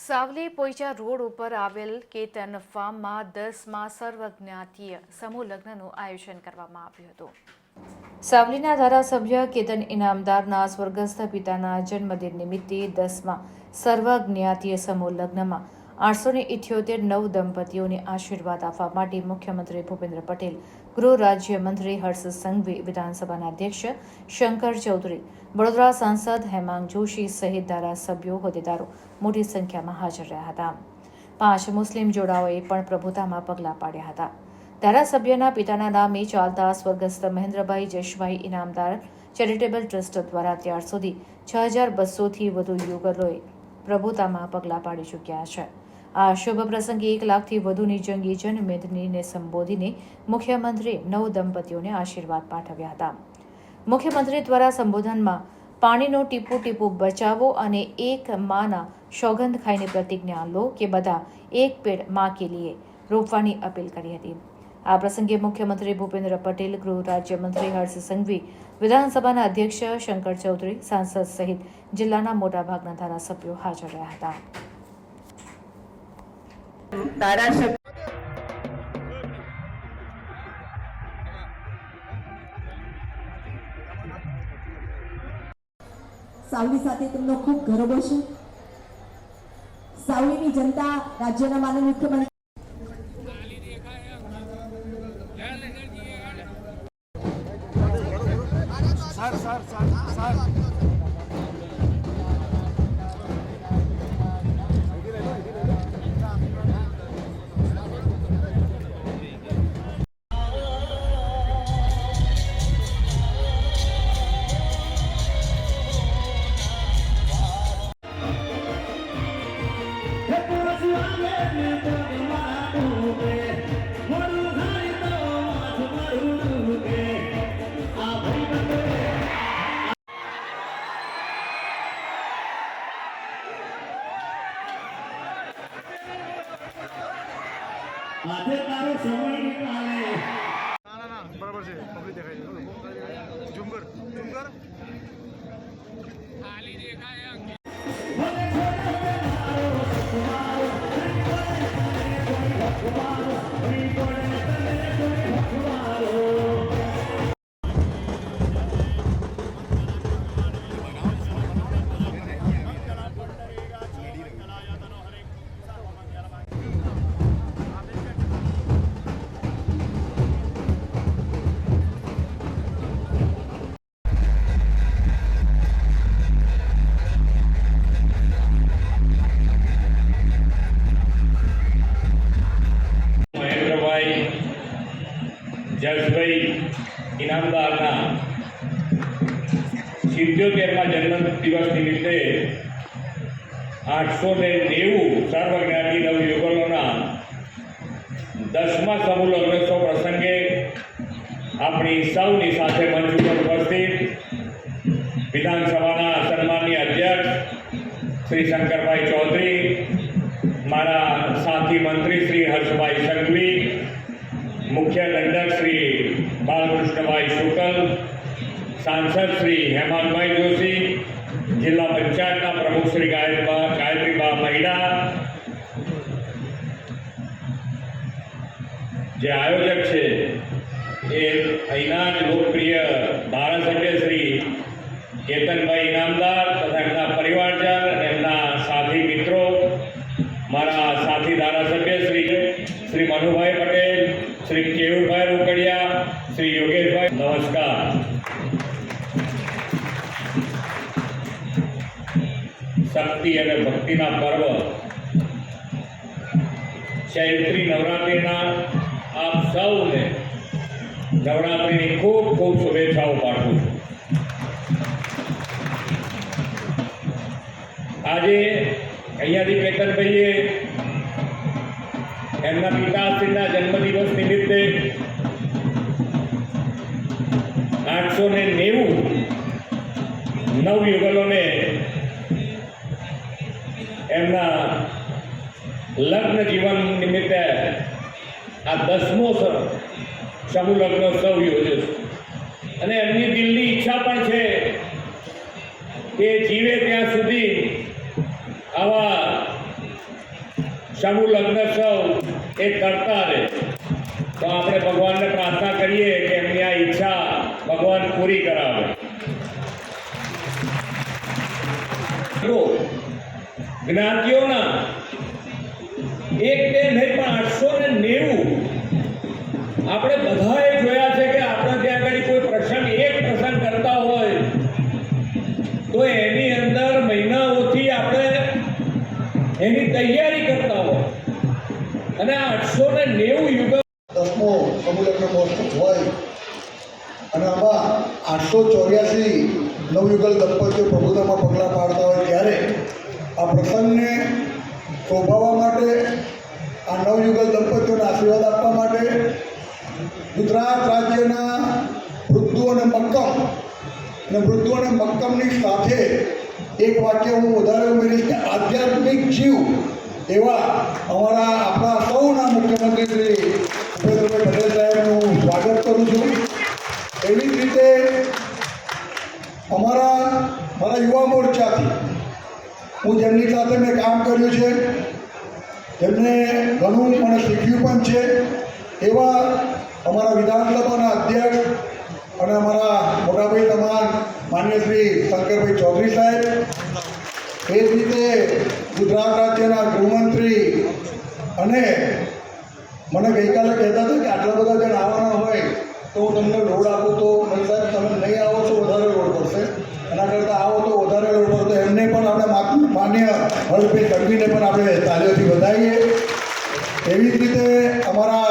Savli Poicha road ઉપર આવેલ કેતન ફાર્મમાં દસમાં સર્વજ્ઞાતીય સમૂહ લગ્નનું આયોજન કરવામાં આવ્યું હતું. સાવલીના ધારાસભ્ય કેતન ઇનામદારના સ્વર્ગસ્થ પિતાના જન્મદિન નિમિત્તે દસમાં સર્વજ્ઞાતીય સમૂહ લગ્નમાં આઠસો ને ઇઠ્યોતેર નવ દંપતીઓને આશીર્વાદ આપવા માટે મુખ્યમંત્રી ભૂપેન્દ્ર પટેલ, ગૃહ રાજ્યમંત્રી હર્ષ સંઘવી, વિધાનસભાના અધ્યક્ષ શંકર ચૌધરી વડોદરા સાંસદ હેમાંગ જોશી સહિત ધારાસભ્યો હોદ્દેદારો મોટી સંખ્યામાં હાજર રહ્યા હતા. પાંચ મુસ્લિમ જોડાઓએ પણ પ્રભુતામાં પગલાં પાડ્યા હતા. ધારાસભ્યના પિતાના નામે ચાલતા સ્વર્ગસ્થ મહેન્દ્રભાઈ જશભાઈ ઇનામદાર ચેરિટેબલ ટ્રસ્ટ દ્વારા ત્યાર સુધી છ હજાર બસોથી વધુ યુગલોએ પ્રભુતામાં પગલાં પાડી ચૂક્યા છે. આ શુભ પ્રસંગે એક લાખથી વધુની જંગી જનમેદનીને સંબોધીને મુખ્યમંત્રીએ નવ દંપતીઓને આશીર્વાદ પાઠવ્યા હતા. મુખ્યમંત્રી દ્વારા સંબોધનમાં પાણીનો ટીપું ટીપું બચાવો અને એક માના સોગંધ ખાઈને પ્રતિજ્ઞા લો કે બધા એક પેડમાં કે લીએ, રોપવાની અપીલ કરી હતી. આ પ્રસંગે મુખ્યમંત્રી ભૂપેન્દ્ર પટેલ, ગૃહ રાજ્યમંત્રી હર્ષ સંઘવી, વિધાનસભાના અધ્યક્ષ શંકર ચૌધરી, સાંસદ સહિત જિલ્લાના મોટાભાગના ધારાસભ્યો હાજર રહ્યા હતા. સાવલી સાથે તેમનો ખૂબ ગર્વ છે. સાવલીની જનતા રાજ્યના માનવ મુખ્યમંત્રી मध्ये देखायचं. झुमकर झुमकर સિત્યોતેરમાં જન્મ દિવસ નિમિત્તે આઠસો ને નેવું સર્વજ્ઞાતિ નવયુગલોના દસમા સમૂહ લગ્નોત્સવ પ્રસંગે આપણી સૌની સાથે મંચ ઉપર ઉપસ્થિત વિધાનસભાના સન્માનીય અધ્યક્ષ શ્રી શંકરભાઈ ચૌધરી, મારા સાથી મંત્રી શ્રી હર્ષભાઈ સંઘવી, મુખ્ય દંડક શ્રી બાલકૃષ્ણભાઈ શુકલ સાંસદ શ્રી હેમંતભાઈ જોશી, જિલ્લા પંચાયતના પ્રમુખ શ્રી ગાયત્રીબા ગાયત્રીબા મહિડા, જે આયોજક છે, એ અહીંના જ લોકપ્રિય ધારાસભ્ય શ્રી કેતનભાઈ ઇનામદાર તથા એમના પરિવારજન અને એમના સાથી મિત્રો, મારા સાથી ધારાસભ્ય શ્રી શ્રી મનુભાઈ પટેલ, શ્રી કેવુરભાઈ શક્તિ અને ભક્તિના પર્વ. ચૈત્રી નવરાત્રિના આપ સૌને નવરાત્રિની ખૂબ ખૂબ શુભેચ્છાઓ પાઠવું છું. આજે અહીંયાથી કેતનભાઈએ એમના પિતાશ્રીના જન્મદિવસ નિમિત્તે આઠસો ને નેવું નવયુગલોને એમના લગ્ન જીવન નિમિત્તે આ દસમો સમૂહ લગ્નોત્સવ યોજ્યો છે. અને એમની દિલની ઈચ્છા પણ છે કે જીવે ત્યાં સુધી આવા સમૂહ લગ્ન ઉત્સવ એ કરતા રહે. તો આપણે ભગવાનને પ્રાર્થના કરીએ કે એમની આ ઈચ્છા ભગવાન પૂરી કરાવે. જ્ઞાતિઓના એક બે નહીં, પણ આઠસો ને નેવું આપણે બધાએ જોયા છે કે આપણે ત્યાં આગળ કોઈ પ્રસંગ, એક પ્રસંગ કરતા હોય, તો એની અંદર મહિનાઓથી આપણે એની તૈયારી કરતા હોય. અને આઠસો ને નેવું યુગ દસમો સમુદ્ર મહોત્સવ હોય. અને આમાં આઠસો ચોર્યાસી નવયુગલ દંપતીઓ પ્રભુતામાં પગલાં પાડતા હોય ત્યારે આ પ્રસંગને શોભાવવા માટે, આ નવયુગલ દંપતીઓને આશીર્વાદ આપવા માટે ગુજરાત રાજ્યના વૃદ્ધો અને મક્કમ અને વૃદ્ધો અને મક્કમની સાથે એક વાક્ય હું વધારે ઉમેરીશ કે આધ્યાત્મિક જીવ એવા અમારા, આપણા સૌના મુખ્યમંત્રી શ્રી ભૂપેન્દ્રભાઈ પટેલ સાહેબનું સ્વાગત કરું છું. એવી જ રીતે અમારા, મારા યુવા મોરચાથી હું જેમની સાથે મેં કામ કર્યું છે એમને ઘણું મને શીખ્યું પણ છે. એવા અમારા વિધાનસભાના અધ્યક્ષ અને અમારા મોટાભાઈ તમામ માન્ય શ્રી શંકરભાઈ ચૌધરી સાહેબ, એ જ રીતે ગુજરાત રાજ્યના ગૃહમંત્રી અને મને ગઈકાલે કહેતા હતા કે આટલા બધા જણ આવવાના હોય તો હું તમને લોડ આપું તો મને સાહેબ, તમે નહીં આવો છો વધારે લોડ પડશે. એના કરતાં આવો તો વધારે લોડ પડશે. એમને પણ આપણે માન્ય હળપે તડવીને પણ આપણે તાલીઓથી વધાવીએ એવી જ રીતે અમારા